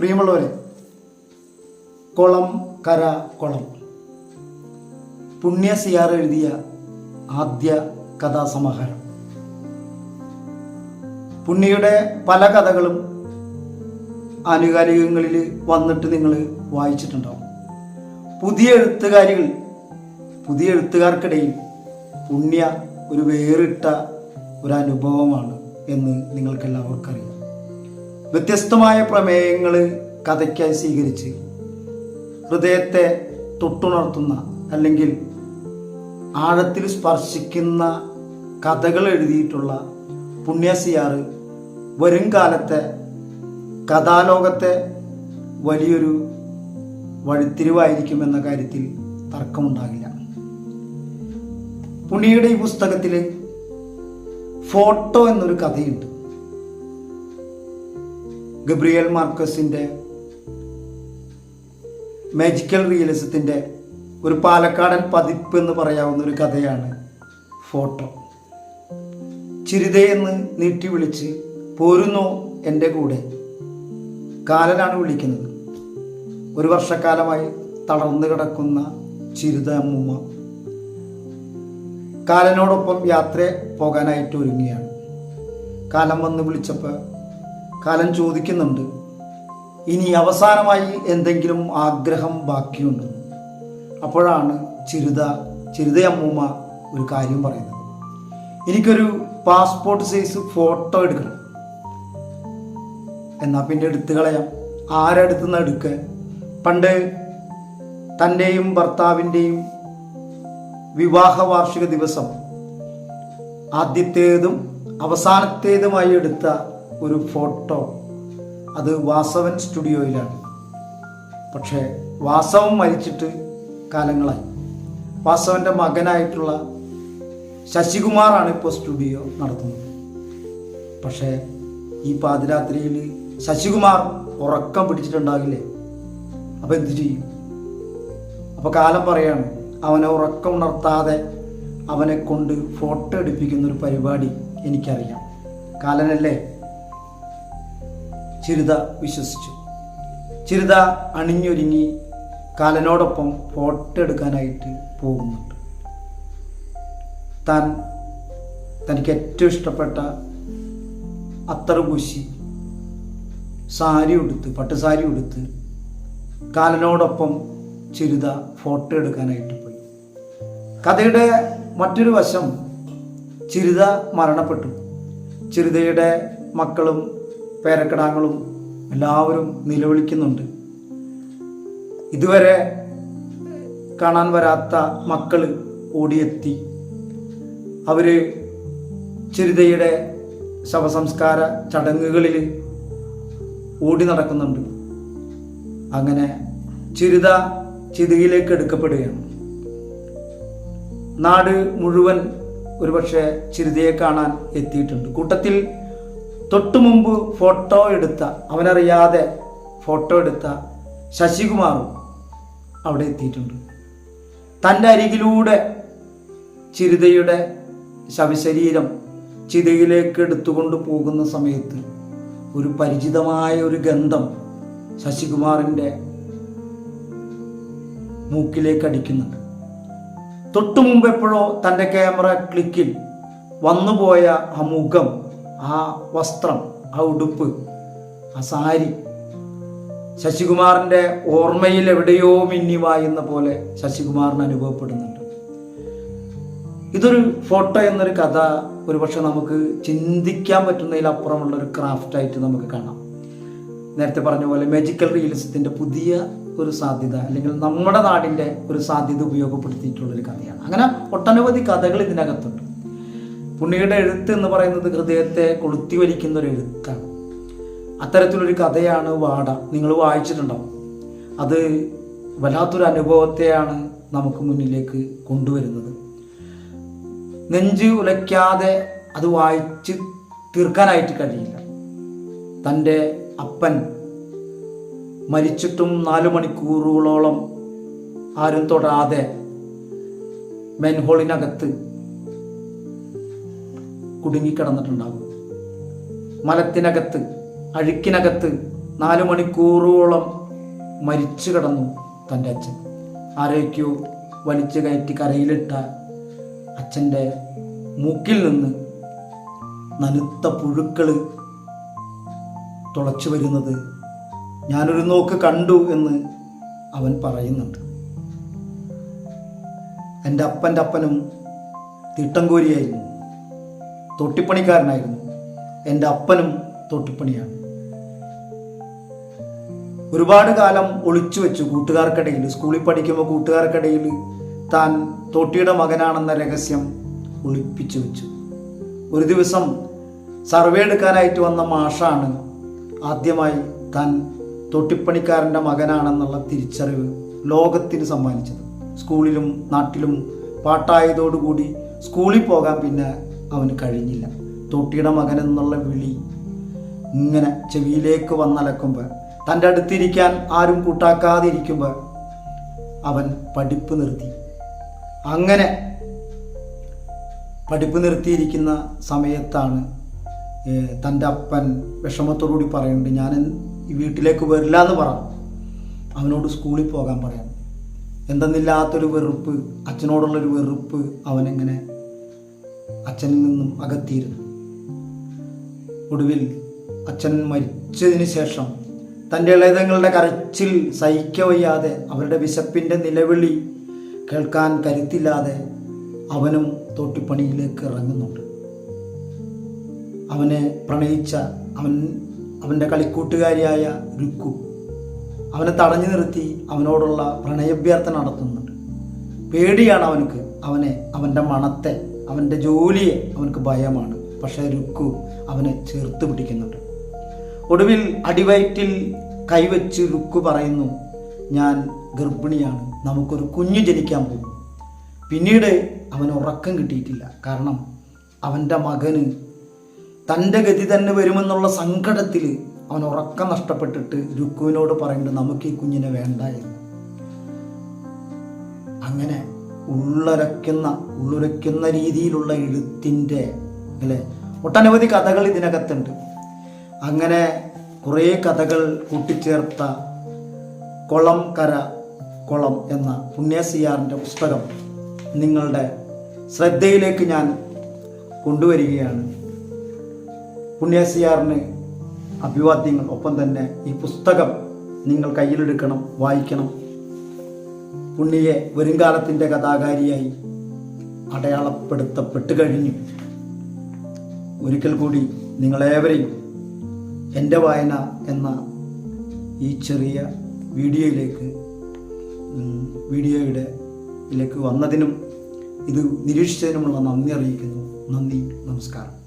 പ്രിയമുള്ളവരെ കുളം കര കുളം. പുണ്യ സിയാർ എഴുതിയ ആദ്യ കഥാസമാഹാരം. പുണ്യയുടെ പല കഥകളും ആനുകാലികങ്ങളിൽ വന്നിട്ട് നിങ്ങൾ വായിച്ചിട്ടുണ്ടാവും. പുതിയ എഴുത്തുകാരികൾ പുതിയ എഴുത്തുകാർക്കിടയിൽ പുണ്യ ഒരു വേറിട്ട ഒരു അനുഭവമാണ് എന്ന് നിങ്ങൾക്കെല്ലാവർക്കും അറിയാം. വ്യത്യസ്തമായ പ്രമേയങ്ങൾ കഥയ്ക്കായി സ്വീകരിച്ച് ഹൃദയത്തെ തൊട്ടുണർത്തുന്ന അല്ലെങ്കിൽ ആഴത്തിൽ സ്പർശിക്കുന്ന കഥകൾ എഴുതിയിട്ടുള്ള പുണ്യസിയാർ വരും കാലത്തെ കഥാലോകത്തെ വലിയൊരു വഴിത്തിരിവായിരിക്കുമെന്ന കാര്യത്തിൽ തർക്കമുണ്ടാകില്ല. പുണ്യയുടെ ഈ പുസ്തകത്തിൽ ഫോട്ടോ എന്നൊരു കഥയുണ്ട്. ഗബ്രിയൽ മാർക്കസിന്റെ മാജിക്കൽ റിയലിസത്തിന്റെ ഒരു പാലക്കാടൻ പതിപ്പ് എന്ന് പറയാവുന്ന ഒരു കഥയാണ് ഫോട്ടോ. ചിരിതയെന്ന് നീട്ടി വിളിച്ച് പോരുന്നോ എന്റെ കൂടെ. കാലനാണ് വിളിക്കുന്നത്. ഒരു വർഷക്കാലമായി തളർന്നു കിടക്കുന്ന ചിരിത അമ്മൂമ്മ. കാലനോടൊപ്പം യാത്ര പോകാനായിട്ട് ഒരുങ്ങിയാണ് കാലം വന്ന് വിളിച്ചപ്പോൾ കാലം ചോദിക്കുന്നുണ്ട്. ഇനി അവസാനമായി എന്തെങ്കിലും ആഗ്രഹം ബാക്കിയുണ്ട്? അപ്പോഴാണ് ചിരുത ചിരുതയമ്മൂമ്മ ഒരു കാര്യം പറയുന്നത്. എനിക്കൊരു പാസ്പോർട്ട് സൈസ് ഫോട്ടോ എടുക്കണം. എന്നാൽ പിന്നെ എടുത്തു കളയാം. ആരെടുത്തുനിന്ന് എടുക്കുക പണ്ട് തന്റെയും ഭർത്താവിന്റെയും വിവാഹ വാർഷിക ദിവസം ആദ്യത്തേതും അവസാനത്തേതുമായി എടുത്ത ഒരു ഫോട്ടോ. അത് വാസവൻ സ്റ്റുഡിയോയിലാണ്. പക്ഷേ വാസവൻ മരിച്ചിട്ട് കാലങ്ങളായി. വാസവന്റെ മകനായിട്ടുള്ള ശശികുമാറാണ് ഇപ്പോൾ സ്റ്റുഡിയോ നടത്തുന്നത്. പക്ഷേ ഈ പാതിരാത്രിയിൽ ശശികുമാർ ഉറക്കം പിടിച്ചിട്ടുണ്ടാകില്ലേ? അപ്പോൾ എന്തു ചെയ്യും? അപ്പോൾ കാലം പറയാണ് അവനെ ഉറക്കം ഉണർത്താതെ അവനെ കൊണ്ട് ഫോട്ടോ എടുപ്പിക്കുന്ന ഒരു പരിപാടി എനിക്കറിയാം. കാലനല്ലേ? ചിരുത വിശ്വസിച്ചു. ചിരുത അണിഞ്ഞൊരുങ്ങി കാലനോടൊപ്പം ഫോട്ടോ എടുക്കാനായിട്ട് പോകുന്നുണ്ട്. താൻ തനിക്ക് ഏറ്റവും ഇഷ്ടപ്പെട്ട അത്തറുപൂശി സാരി ഉടുത്ത് പട്ടുസാരി ഉടുത്ത് കാലനോടൊപ്പം ചിരുത ഫോട്ടോ എടുക്കാനായിട്ട് പോയി. കഥയുടെ മറ്റൊരു വശം ചിരുത മരണപ്പെട്ടു. ചിരുതയുടെ മക്കളും പേരക്കിടാങ്ങളും എല്ലാവരും നിലവിളിക്കുന്നുണ്ട്. ഇതുവരെ കാണാൻ വരാത്ത മക്കൾ ഓടിയെത്തി. അവർ ചിരിതയുടെ ശവസംസ്കാര ചടങ്ങുകളിൽ ഓടി നടക്കുന്നുണ്ട്. അങ്ങനെ ചിരുത ചിതയിലേക്ക് എടുക്കപ്പെടുകയാണ്. നാട് മുഴുവൻ ഒരുപക്ഷെ ചിരുതയെ കാണാൻ എത്തിയിട്ടുണ്ട്. കൂട്ടത്തിൽ തൊട്ടു മുമ്പ് ഫോട്ടോ എടുത്ത അവനറിയാതെ ഫോട്ടോ എടുത്ത ശശികുമാറും അവിടെ എത്തിയിട്ടുണ്ട്. തന്റെ അരികിലൂടെ ചിരിതയുടെ ശവശരീരം ചിതയിലേക്ക് എടുത്തുകൊണ്ട് പോകുന്ന സമയത്ത് ഒരു പരിചിതമായ ഒരു ഗന്ധം ശശികുമാറിന്റെ മൂക്കിലേക്ക് അടിക്കുന്നുണ്ട്. തൊട്ടു മുമ്പ് എപ്പോഴോ തന്റെ ക്യാമറ ക്ലിക്കിൽ വന്നുപോയ ആ മുഖം ആ വസ്ത്രം ആ ഉടുപ്പ് ആ സാരി. ശശികുമാറിന്റെ ഓർമ്മയിൽ എവിടെയോ മിന്നിവായുന്ന പോലെ ശശികുമാറിന് അനുഭവപ്പെടുന്നുണ്ട്. ഇതൊരു ഫോട്ടോ എന്നൊരു കഥ ഒരുപക്ഷെ നമുക്ക് ചിന്തിക്കാൻ പറ്റുന്നതിലപ്പുറമുള്ള ഒരു ക്രാഫ്റ്റായിട്ട് നമുക്ക് കാണാം. നേരത്തെ പറഞ്ഞ പോലെ മെജിക്കൽ റിയലിസത്തിന്റെ പുതിയ ഒരു സാധ്യത അല്ലെങ്കിൽ നമ്മുടെ നാടിന്റെ ഒരു സാധ്യത ഉപയോഗപ്പെടുത്തിയിട്ടുള്ളൊരു കഥയാണ്. അങ്ങനെ ഒട്ടനവധി കഥകൾ ഇതിനകത്തുണ്ട്. പുണ്യയുടെ എഴുത്ത് എന്ന് പറയുന്നത് ഹൃദയത്തെ കൊളുത്തി വലിക്കുന്ന ഒരു എഴുത്താണ്. അത്തരത്തിലൊരു കഥയാണ് വാട. നിങ്ങൾ വായിച്ചിട്ടുണ്ടാവും. അത് വല്ലാത്തൊരു അനുഭവത്തെയാണ് നമുക്ക് മുന്നിലേക്ക് കൊണ്ടുവരുന്നത്. നെഞ്ച് ഉലയ്ക്കാതെ അത് വായിച്ച് തീർക്കാനായിട്ട് കഴിയില്ല. തന്റെ അപ്പൻ മരിച്ചിട്ടും നാല് മണിക്കൂറുകളോളം ആരും തൊടാതെ മെൻഹോളിനകത്ത് കുടുങ്ങിക്കിടന്നിട്ടുണ്ടാകും മലത്തിനകത്ത് അഴുക്കിനകത്ത് നാലു മണിക്കൂറോളം മരിച്ചു കിടന്നു തന്റെ അച്ഛൻ. ആരൊക്കെയോ വലിച്ചു കയറ്റി കരയിലിട്ട അച്ഛന്റെ മൂക്കിൽ നിന്ന് നനുത്ത പുഴുക്കൾ തുളച്ചു വരുന്നത് ഞാനൊരു നോക്ക് കണ്ടു എന്ന് അവൻ പറയുന്നുണ്ട്. എന്റെ അപ്പന്റെ അപ്പനും തിട്ടംകോരിയായിരുന്നു തൊട്ടിപ്പണിക്കാരനായിരുന്നു. എന്റെ അപ്പനും തൊട്ടിപ്പണിയാണ്. ഒരുപാട് കാലം ഒളിച്ചു വെച്ചു കൂട്ടുകാർക്കിടയിൽ. സ്കൂളിൽ പഠിക്കുമ്പോൾ കൂട്ടുകാർക്കിടയിൽ താൻ തൊട്ടിയുടെ മകനാണെന്ന രഹസ്യം ഒളിപ്പിച്ചു വെച്ചു. ഒരു ദിവസം സർവേ എടുക്കാനായിട്ട് വന്ന മാഷാണ് ആദ്യമായി താൻ തൊട്ടിപ്പണിക്കാരന്റെ മകനാണെന്നുള്ള തിരിച്ചറിവ് ലോകത്തിന് സമ്മാനിച്ചത്. സ്കൂളിലും നാട്ടിലും പാട്ടായതോടുകൂടി സ്കൂളിൽ പോകാൻ പിന്നെ അവന് കഴിഞ്ഞില്ല. തൊട്ടിയുടെ മകൻ എന്നുള്ള വിളി ഇങ്ങനെ ചെവിയിലേക്ക് വന്നലക്കുമ്പോൾ തന്റെ അടുത്തിരിക്കാൻ ആരും കൂട്ടാക്കാതെ ഇരിക്കുമ്പോൾ അവൻ പഠിപ്പ് നിർത്തി. അങ്ങനെ പഠിപ്പ് നിർത്തിയിരിക്കുന്ന സമയത്താണ് തന്റെ അപ്പൻ വിഷമത്തോടുകൂടി പറയുന്നുണ്ട് ഞാൻ വീട്ടിലേക്ക് വരില്ല എന്ന് പറഞ്ഞു അവനോട് സ്കൂളിൽ പോകാൻ പറയാം. എന്തെന്നില്ലാത്തൊരു വെറുപ്പ് അച്ഛനോടുള്ളൊരു വെറുപ്പ് അവനെങ്ങനെ അച്ഛനിൽ നിന്നും അകത്തിയിരുന്നു. ഒടുവിൽ അച്ഛൻ മരിച്ചതിന് ശേഷം തന്റെ ഇളയതങ്ങളുടെ കരച്ചിൽ സഹിക്കവയ്യാതെ അവരുടെ വിശപ്പിന്റെ നിലവിളി കേൾക്കാൻ കരുത്തില്ലാതെ അവനും തോട്ടിപ്പണിയിലേക്ക് ഇറങ്ങുന്നുണ്ട്. അവനെ പ്രണയിച്ച അവൻ അവന്റെ കളിക്കൂട്ടുകാരിയായ രുക്കു അവനെ തടഞ്ഞു നിർത്തി അവനോടുള്ള പ്രണയഭ്യർത്ഥന നടത്തുന്നുണ്ട്. പേടിയാണ് അവനക്ക് അവനെ അവന്റെ മണത്തെ അവന്റെ ജോലിയെ അവനക്ക് ഭയമാണ്. പക്ഷേ രുക്കു അവനെ ചേർത്ത് പിടിക്കുന്നുണ്ട്. ഒടുവിൽ അടിവയറ്റിൽ കൈവച്ച് രുക്കു പറയുന്നു ഞാൻ ഗർഭിണിയാണ്. നമുക്കൊരു കുഞ്ഞ് ജനിക്കാൻ പോകും. പിന്നീട് അവന് ഉറക്കം കിട്ടിയിട്ടില്ല. കാരണം അവന്റെ മകന് തന്റെ ഗതി തന്നെ വരുമെന്നുള്ള സങ്കടത്തിൽ അവൻ ഉറക്കം നഷ്ടപ്പെട്ടിട്ട് രുക്കുവിനോട് പറയുന്നുണ്ട് നമുക്ക് ഈ കുഞ്ഞിനെ വേണ്ട എന്ന്. അങ്ങനെ ഉള്ളരയ്ക്കുന്ന ഉള്ളുരയ്ക്കുന്ന രീതിയിലുള്ള എഴുത്തിന്റെ അല്ലേ? ഒട്ടനവധി കഥകൾ ഇതിനകത്തുണ്ട്. അങ്ങനെ കുറേ കഥകൾ കൂട്ടിച്ചേർത്ത കുളം കര കുളം എന്ന പുണ്യസിയാറിന്റെ പുസ്തകം നിങ്ങളുടെ ശ്രദ്ധയിലേക്ക് ഞാൻ കൊണ്ടുവരികയാണ്. പുണ്യസിയാറിന് അഭിവാദ്യങ്ങൾ ഒപ്പം തന്നെ ഈ പുസ്തകം നിങ്ങൾ കയ്യിലെടുക്കണം വായിക്കണം. പുണ്യയെ വരുംകാലത്തിന്റെ കഥാകാരിയായി അടയാളപ്പെടുത്തപ്പെട്ടു കഴിഞ്ഞു. ഒരിക്കൽ കൂടി നിങ്ങളേവരെയും എന്റെ വായന എന്ന ഈ ചെറിയ വീഡിയോയിലേക്ക് വീഡിയോയുടെ ഇതിലേക്ക് വന്നതിനും ഇത് നിരീക്ഷിച്ചതിനുമുള്ള നന്ദി അറിയിക്കുന്നു. നന്ദി നമസ്കാരം.